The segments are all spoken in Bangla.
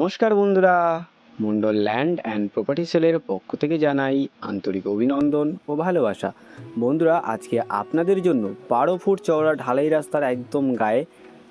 নমস্কার বন্ধুরা। মন্ডল ল্যান্ড অ্যান্ড প্রপার্টি সেলের পক্ষ থেকে জানাই আন্তরিক অভিনন্দন ও ভালোবাসা। বন্ধুরা, আজকে আপনাদের জন্য বারো ফুট চওড়া ঢালাই রাস্তার একদম গায়ে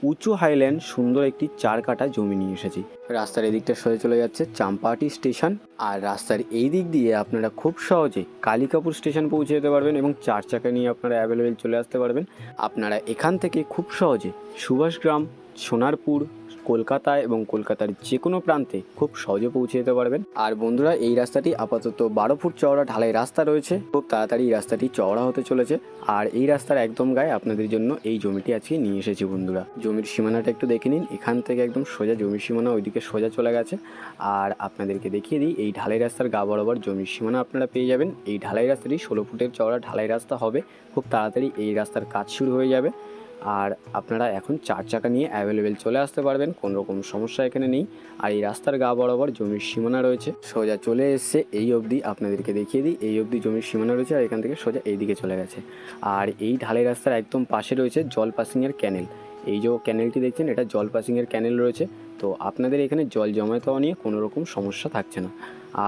উঁচু হাইল্যান্ড সুন্দর একটি চার কাটা জমি নিয়ে এসেছি। রাস্তার এদিকটা সরে চলে যাচ্ছে চাম্পাহাটি স্টেশন আর রাস্তার এই দিক দিয়ে আপনারা খুব সহজে কালিকাপুর স্টেশন পৌঁছে যেতে পারবেন এবং চার চাকা নিয়ে আপনারা অ্যাভেলেবেল চলে আসতে পারবেন। আপনারা এখান থেকে খুব সহজে সুভাষগ্রাম সোনারপুর কলকাতায় এবং কলকাতার যে কোনো প্রান্তে খুব সহজে পৌঁছে যেতে পারবেন। আর বন্ধুরা, এই রাস্তাটি আপাতত বারো ফুট চওড়া ঢালাই রাস্তা রয়েছে। খুব তাড়াতাড়ি এই রাস্তাটি চওড়া হতে চলেছে। আর এই রাস্তার একদম গায়ে আপনাদের জন্য এই জমিটি আজকে নিয়ে এসেছি বন্ধুরা। জমির সীমানাটা একটু দেখে নিন। এখান থেকে একদম সোজা জমির সীমানা ওইদিকে সোজা চলে গেছে। আর আপনাদেরকে দেখিয়ে দিই, এই ঢালাই রাস্তার গা বরাবর জমির সীমানা আপনারা পেয়ে যাবেন। এই ঢালাই রাস্তাটি ষোলো ফুটের চওড়া ঢালাই রাস্তা হবে। খুব তাড়াতাড়ি এই রাস্তার কাজ শুরু হয়ে যাবে। আর আপনারা এখন চার চাকা নিয়ে অ্যাভেলেবেল চলে আসতে পারবেন, কোনো রকম সমস্যা এখানে নেই। আর এই রাস্তার গা বরাবর জমির সীমানা রয়েছে, সোজা চলে এসছে, এই অবধি আপনাদেরকে দেখিয়ে দিই, এই অবধি জমির সীমানা রয়েছে আর এখান থেকে সোজা এই দিকে চলে গেছে। আর এই ঢালাই রাস্তার একদম পাশে রয়েছে জল পাসিংয়ের ক্যানেল এই যে ক্যানেলটি দেখছেন, এটা জল পাসিংয়ের ক্যানেল রয়েছে। তো আপনাদের এখানে জল জমায়েত হওয়া নিয়ে কোনো রকম সমস্যা থাকছে না।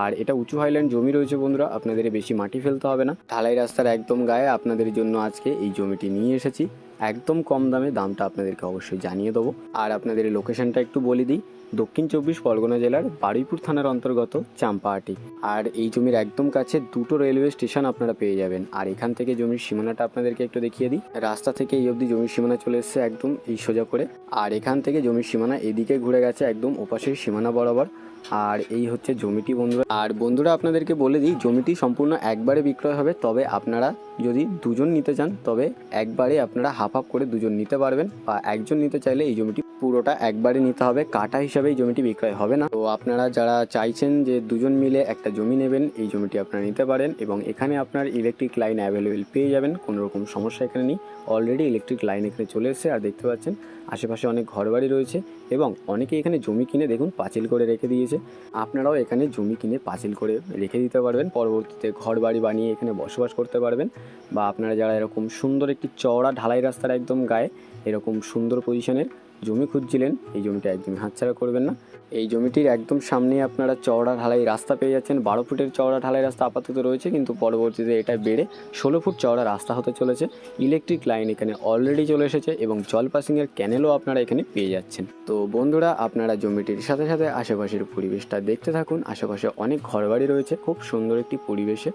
আর এটা উঁচু হাইল্যান্ড জমি রয়েছে বন্ধুরা, আপনাদের বেশি মাটি ফেলতে হবে না। ঢালাই রাস্তার একদম গায়ে আপনাদের জন্য আজকে এই জমিটি নিয়ে এসেছি। একদম কম দামে দামটা আপনাদেরকে অবশ্যই জানিয়ে দেবো। আর আপনাদের লোকেশনটা একটু বলে দিই। দক্ষিণ চব্বিশ পরগনা জেলার বারুইপুর থানার অন্তর্গত চাম্পাহাটি। আর এই জমির একদম কাছে দুটো রেলওয়ে স্টেশন আপনারা পেয়ে যাবেন। আর এখান থেকে জমির সীমানাটা আপনাদেরকে একটু দেখিয়ে দিই। রাস্তা থেকে এই অবধি জমির সীমানা চলে এসছে একদম এই সোজা করে। আর এখান থেকে জমির সীমানা এদিকে ঘুরে গেছে একদম ওপাশের সীমানা বরাবর। আর এই হচ্ছে জমিটি বন্ধুরা। আর বন্ধুরা, আপনাদেরকে বলে দিই, জমিটি সম্পূর্ণ একবারে বিক্রয় হবে। তবে আপনারা যদি দুজন নিতে চান, তবে একবারে আপনারা হাফ হাফ করে দুজন নিতে পারবেন। বা একজন নিতে চাইলে এই জমিটি পুরোটা একবারে নিতে হবে। কাটা হিসাবে এই জমিটি বিক্রয় হবে না। তো আপনারা যারা চাইছেন যে দুজন মিলে একটা জমি নেবেন, এই জমিটি আপনারা নিতে পারেন এবং এখানে আপনার ইলেকট্রিক লাইন অ্যাভেলেবেল পেয়ে যাবেন। কোনো রকম সমস্যা এখানে নেই। অলরেডি ইলেকট্রিক লাইন এখানে চলে এসেছে, আর দেখতে পাচ্ছেন আশেপাশে অনেক ঘরবাড়ি রয়েছে এবং অনেকে এখানে জমি কিনে, দেখুন, পাঁচিল করে রেখে দিয়েছে। আপনারাও এখানে জমি কিনে, পাঁচিল করে রেখে দিতে পারবেন। পরবর্তীতে ঘর বাড়ি বানিয়ে এখানে বসবাস করতে পারবেন বা আপনারা যারা এরকম সুন্দর একটি চওড়া ঢালাই রাস্তার একদম গায়ে, এরকম সুন্দর পজিশনের জমি খুঁজছিলেন, এই জমিটা একদমই হাতছাড়া করবেন না। এই জমিটির একদম সামনে আপনারা চওড়া ঢালাই রাস্তা পেয়ে যাচ্ছেন। বারো ফুটের চওড়া ঢালাই রাস্তা আপাতত রয়েছে, কিন্তু পরবর্তীতে এটা বেড়ে ষোলো ফুট চওড়া রাস্তা হতে চলেছে। ইলেকট্রিক লাইন এখানে অলরেডি চলে এসেছে এবং জল পাসিংয়ের ক্যানেলও আপনারা এখানে পেয়ে যাচ্ছেন। তো বন্ধুরা, আপনারা জমিটির সাথে সাথে আশেপাশের পরিবেশটা দেখতে থাকুন। আশেপাশে অনেক ঘরবাড়ি রয়েছে, খুব সুন্দর একটি পরিবেশে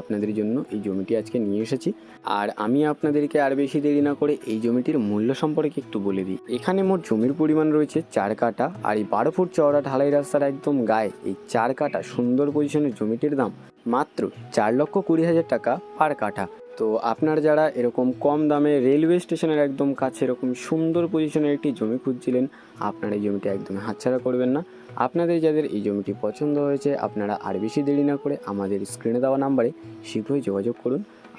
আপনাদের জন্য এই জমিটি আজকে নিয়ে এসেছি। আর আমি আপনাদেরকে আর বেশি দেরি না করে এই জমিটির মূল্য সম্পর্কে একটু বলে দিই। এখানে মোট জমির পরিমাণ রয়েছে চার কাটা আর এই বারো ফুট চওড়া ঢালাই রাস্তার একদম গায়ে এই চার কাটা সুন্দর পজিশনের জমিটির দাম মাত্র চার লক্ষ কুড়ি হাজার টাকা পার কাঠা। তো আপনার যারা এরকম কম দামে রেলওয়ে স্টেশনের একদম কাছে এরকম সুন্দর পজিশনের একটি জমি খুঁজছিলেন, আপনারা এই জমিটি একদম হাতছাড়া করবেন না। আপনাদের যাদের এই জমিটি পছন্দ হয়েছে, আপনারা আর বেশি দেরি না করে আমাদের স্ক্রিনে দেওয়া নাম্বারে শীঘ্রই যোগাযোগ করুন।